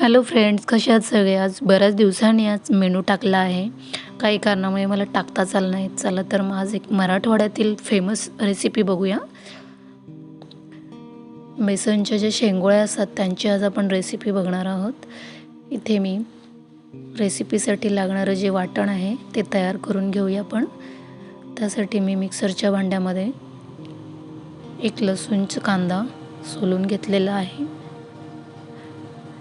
Hello friends कसे आहात सगळे? आज बऱ्याच दिवसांनी आज मेनू टाकला आहे. काही कारणामुळे मला टाकता चाल नाही. चला तर मग आज एक मराठवाड्यातील फेमस रेसिपी बघूया. बेसनच्या ज्या शेंगोळ्या असतात त्यांची आज आपण रेसिपी बघणार आहोत. इथे मी रेसिपीसाठी लागणारं जे वाटण आहे ते तयार करून घेऊया आपण. त्यासाठी मी मिक्सरच्या भांड्यामध्ये एक लसूणचा कांदा सोलून घेतलेला आहे.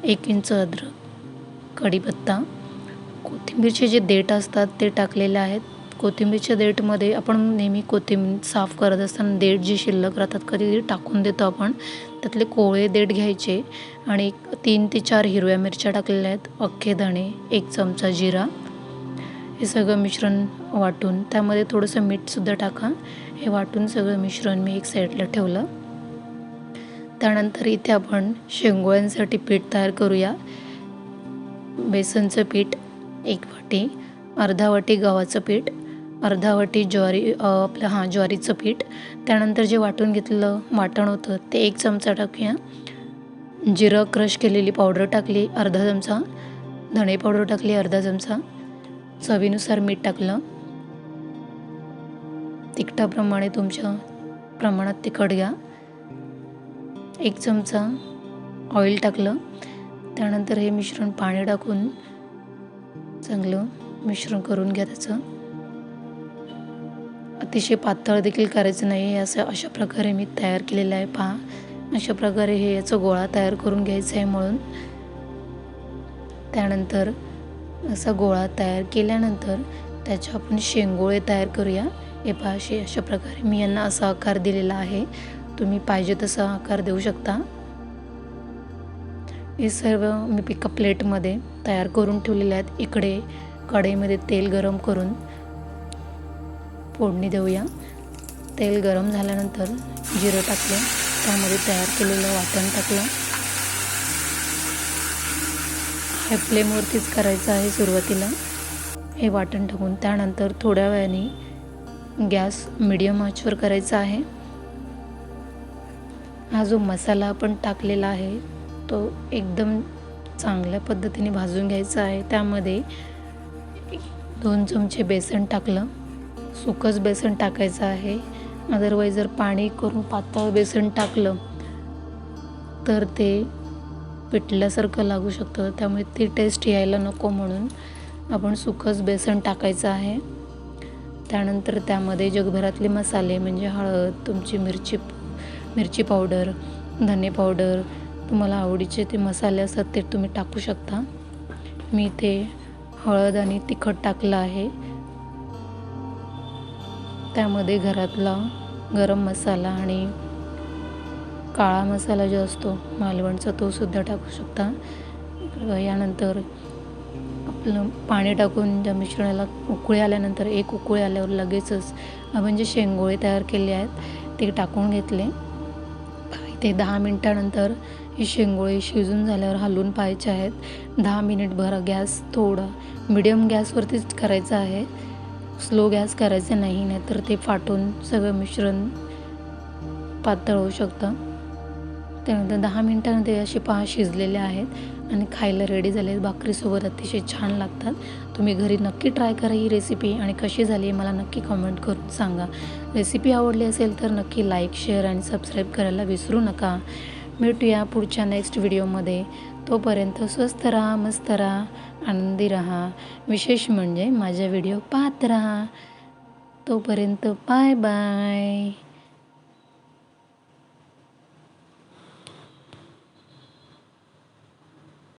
एक इंच अद्रक कढीपत्ता कोथिंबीरचे जे देठ असतात ते टाकलेले आहेत. कोथिंबीरच्या देठमध्ये आपण नेहमी कोथिंबीर साफ करत असताना देठ जे शिल्लक राहतात कधी टाकून देतो आपण. त्यातले कोवळे देठ घ्यायचे आणि एक तीन ते चार हिरव्या मिरच्या टाकलेल्या आहेत. अख्खे धणे एक चमचा जिरा हे सगळं मिश्रण वाटून त्यामध्ये थोडंसं मीठसुद्धा टाका. हे वाटून सगळं मिश्रण मी एक साईडला ठेवलं. त्यानंतर इथे आपण शेंगोळ्यांसाठी पीठ तयार करूया. बेसनचं पीठ एक वाटी अर्धा वाटी गव्हाचं पीठ अर्धा वाटी ज्वारी आपलं हां ज्वारीचं पीठ. त्यानंतर जे वाटून घेतलेलं वाटण होतं ते एक चमचा टाकूया. जिरं क्रश केलेली पावडर टाकली अर्धा चमचा. धणे पावडर टाकली अर्धा चमचा. चवीनुसार मीठ टाकलं. तिखटाप्रमाणे तुमच्या प्रमाणात तिखट घ्या. एक चमचा ऑइल टाकलं. त्यानंतर हे मिश्रण पाणी टाकून चांगलं मिश्रण करून घ्या त्याचं. अतिशय पातळ देखील करायचं नाही हे असं अशा प्रकारे मी तयार केलेलं आहे. पहा अशा प्रकारे हे याचं गोळा तयार करून घ्यायचा आहे म्हणून. त्यानंतर असा गोळा तयार केल्यानंतर त्याच्या आपण शेंगोळे तयार करूया. हे पहा अशा प्रकारे मी यांना असा आकार दिलेला आहे. तुम्ही पाहिजे तसा आकार देऊ शकता. हे सर्व मी पिका प्लेटमध्ये तयार करून ठेवलेले आहेत. इकडे कढईमध्ये तेल गरम करून फोडणी देऊया. तेल गरम झाल्यानंतर जिरं टाकलं. त्यामध्ये तयार केलेलं वाटण टाकलं. हे फ्लेमवरतीच करायचं आहे सुरुवातीला. हे वाटण टाकून त्यानंतर थोड्या वेळाने गॅस मिडियम आचवर करायचा आहे. हा जो मसाला आपण टाकलेला आहे तो एकदम चांगल्या पद्धतीने भाजून घ्यायचा आहे. त्यामध्ये दोन चमचे बेसन टाकलं. सुकंच बेसन टाकायचं आहे. अदरवाईज जर पाणी करून पातळ बेसन टाकलं तर ते पिटल्यासारखं लागू शकतं. त्यामुळे ती टेस्ट यायला नको म्हणून आपण सुकंच बेसन टाकायचं आहे. त्यानंतर त्यामध्ये जगभरातले मसाले म्हणजे हळद तुमची मिरची मिरची पावडर धने पावडर तुम्हाला आवडीचे ते मसाले असतात ते तुम्ही टाकू शकता. मी ते हळद आणि तिखट टाकलं आहे. त्यामध्ये घरातला गरम मसाला आणि काळा मसाला जो असतो मालवणचा तो सुद्धा टाकू शकता. यानंतर आपलं पाणी टाकून ज्या मिश्रणाला उकळी आल्यानंतर एक उकळी आल्यावर लगेचच आपण जे शेंगोळे तयार केले आहेत ते टाकून घेतले. ते दहा मिनटानंतर ही शेंगोळे शिजून झाल्यावर हलवून पाहायचे आहेत. दहा मिनिटभर गॅस थोडा मिडियम गॅसवरतीच करायचा आहे. स्लो गॅस करायचा नाही नाहीतर ते फाटून सगळं मिश्रण पातळ होऊ शकतं. त्यानंतर दहा मिनटानंतर असे पहा शिजलेले आहेत आणि खायला रेडी झाले आहेत. भाकरीसोबत अतिशय छान लागतात. तुम्ही घरी नक्की ट्राय करा ही रेसिपी आणि कशी झाली मला नक्की कमेंट करून सांगा. रेसिपी आवडली असेल तर नक्की लाईक शेअर आणि सबस्क्राईब करायला विसरू नका. भेटूया पुढच्या नेक्स्ट व्हिडिओमध्ये तोपर्यंत स्वस्त राहा मस्त राहा आनंदी राहा. विशेष म्हणजे माझ्या व्हिडिओ पाहत राहा. तोपर्यंत बाय बाय